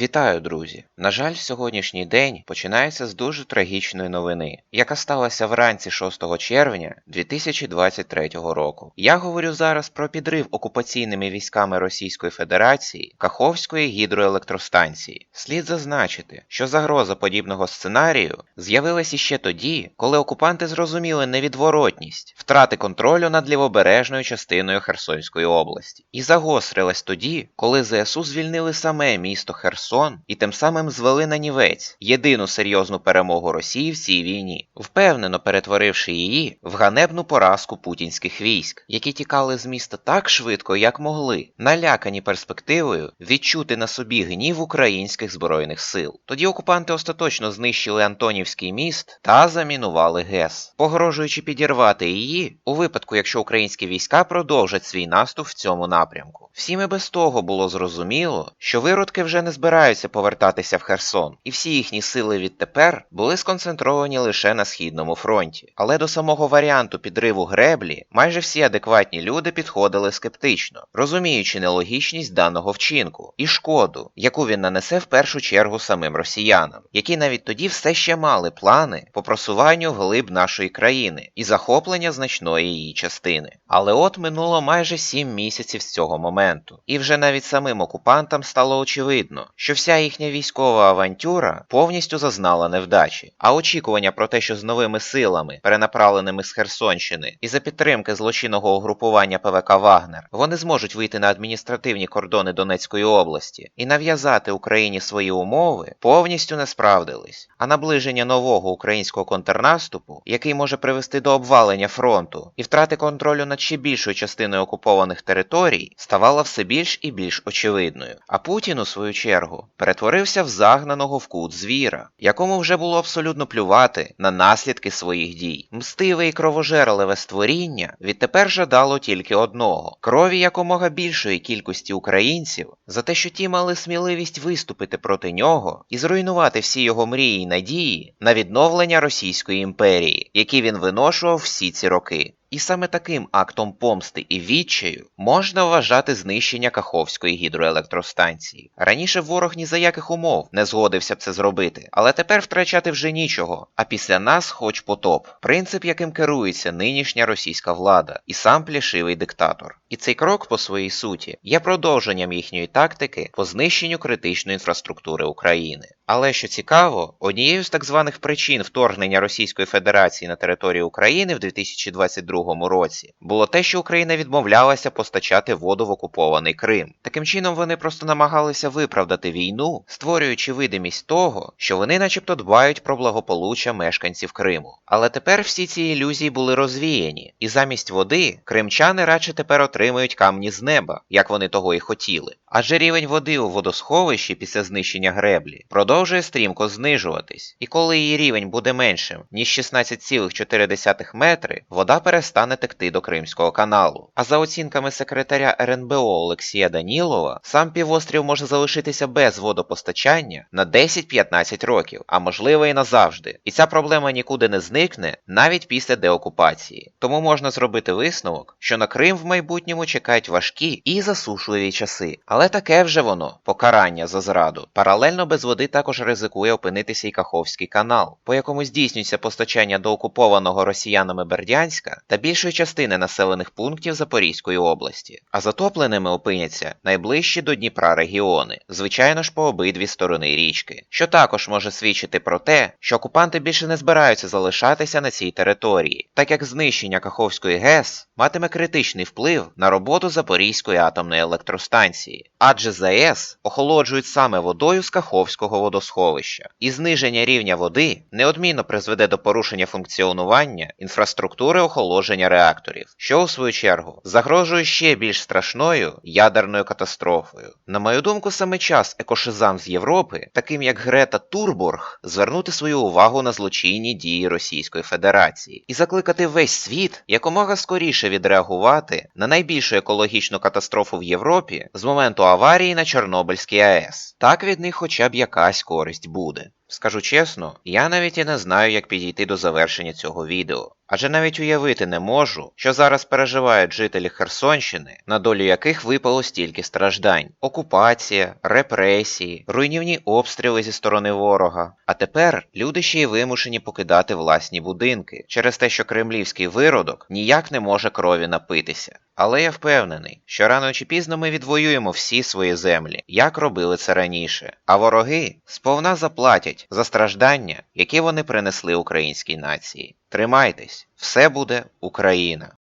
Вітаю, друзі! На жаль, сьогоднішній день починається з дуже трагічної новини, яка сталася вранці 6 червня 2023 року. Я говорю зараз про підрив окупаційними військами Російської Федерації Каховської гідроелектростанції. Слід зазначити, що загроза подібного сценарію з'явилася ще тоді, коли окупанти зрозуміли невідворотність втрати контролю над лівобережною частиною Херсонської області, і загострилась тоді, коли ЗСУ звільнили саме місто Херсон. Херсон і тим самим звели на нівець єдину серйозну перемогу Росії в цій війні, впевнено перетворивши її в ганебну поразку путінських військ, які тікали з міста так швидко, як могли, налякані перспективою відчути на собі гнів українських збройних сил. Тоді окупанти остаточно знищили Антонівський міст та замінували ГЕС, погрожуючи підірвати її у випадку, якщо українські війська продовжать свій наступ в цьому напрямку. Всім і без того було зрозуміло, що виродки вже не збираються повертатися в Херсон, і всі їхні сили відтепер були сконцентровані лише на східному фронті. Але до самого варіанту підриву греблі майже всі адекватні люди підходили скептично, розуміючи нелогічність даного вчинку і шкоду, яку він нанесе в першу чергу самим росіянам, які навіть тоді все ще мали плани по просуванню вглиб нашої країни і захоплення значної її частини. Але от минуло майже сім місяців з цього моменту, і вже навіть самим окупантам стало очевидно, що вся їхня військова авантюра повністю зазнала невдачі, а очікування про те, що з новими силами, перенаправленими з Херсонщини, і за підтримки злочинного угрупування ПВК Вагнер, вони зможуть вийти на адміністративні кордони Донецької області і нав'язати Україні свої умови, повністю не справдились. А наближення нового українського контрнаступу, який може привести до обвалення фронту і втрати контролю над ще більшою частиною окупованих територій, ставало все більш і більш очевидною. А Путін, у свою чергу, перетворився в загнаного в кут звіра, якому вже було абсолютно плювати на наслідки своїх дій. Мстиве і кровожерливе створіння відтепер жадало тільки одного крові якомога більшої кількості українців за те, що ті мали сміливість виступити проти нього і зруйнувати всі його мрії й надії на відновлення Російської імперії, які він виношував всі ці роки. І саме таким актом помсти і відчаю можна вважати знищення Каховської гідроелектростанції. Раніше ворог ні за яких умов не згодився б це зробити, але тепер втрачати вже нічого. А після нас хоч потоп, принцип, яким керується нинішня російська влада, і сам плішивий диктатор. І цей крок, по своїй суті, є продовженням їхньої тактики по знищенню критичної інфраструктури України. Але що цікаво, однією з так званих причин вторгнення Російської Федерації на територію України в 2022 році було те, що Україна відмовлялася постачати воду в окупований Крим. Таким чином вони просто намагалися виправдати війну, створюючи видимість того, що вони, начебто, дбають про благополуччя мешканців Криму. Але тепер всі ці ілюзії були розвіяні, і замість води кримчани радше тепер отримують камні з неба, як вони того і хотіли. Адже рівень води у водосховищі після знищення греблі продовжує стрімко знижуватись, і коли її рівень буде меншим, ніж 16,4 метри, вода перестане текти до Кримського каналу. А за оцінками секретаря РНБО Олексія Данілова, сам півострів може залишитися без водопостачання на 10-15 років, а можливо і назавжди. І ця проблема нікуди не зникне навіть після деокупації. Тому можна зробити висновок, що на Крим в майбутньому чекають важкі і засушливі часи. Але таке вже воно покарання за зраду. Паралельно без води також ризикує опинитися і Каховський канал, по якому здійснюється постачання до окупованого росіянами Бердянська та більшої частини населених пунктів Запорізької області. А затопленими опиняться найближчі до Дніпра регіони, звичайно ж по обидві сторони річки, що також може свідчити про те, що окупанти більше не збираються залишатися на цій території, так як знищення Каховської ГЕС матиме критичний вплив на роботу Запорізької атомної електростанції адже ЗАЕС охолоджують саме водою з Каховського водосховища, і зниження рівня води неодмінно призведе до порушення функціонування інфраструктури охолодження реакторів, що у свою чергу загрожує ще більш страшною ядерною катастрофою. На мою думку, саме час екошизам з Європи, таким як Грета Турбург, звернути свою увагу на злочинні дії Російської Федерації і закликати весь світ якомога скоріше відреагувати на найбільшу екологічну катастрофу в Європі з моменту аварії на Чорнобильській АЕС. Так від них хоча б якась користь буде. Скажу чесно, я навіть і не знаю, як підійти до завершення цього відео. Адже навіть уявити не можу, що зараз переживають жителі Херсонщини, на долю яких випало стільки страждань: окупація, репресії, руйнівні обстріли зі сторони ворога. А тепер люди ще й вимушені покидати власні будинки через те, що кремлівський виродок ніяк не може крові напитися. Але я впевнений, що рано чи пізно ми відвоюємо всі свої землі, як робили це раніше. А вороги сповна заплатять за страждання, які вони принесли українській нації. Тримайтесь, все буде Україна!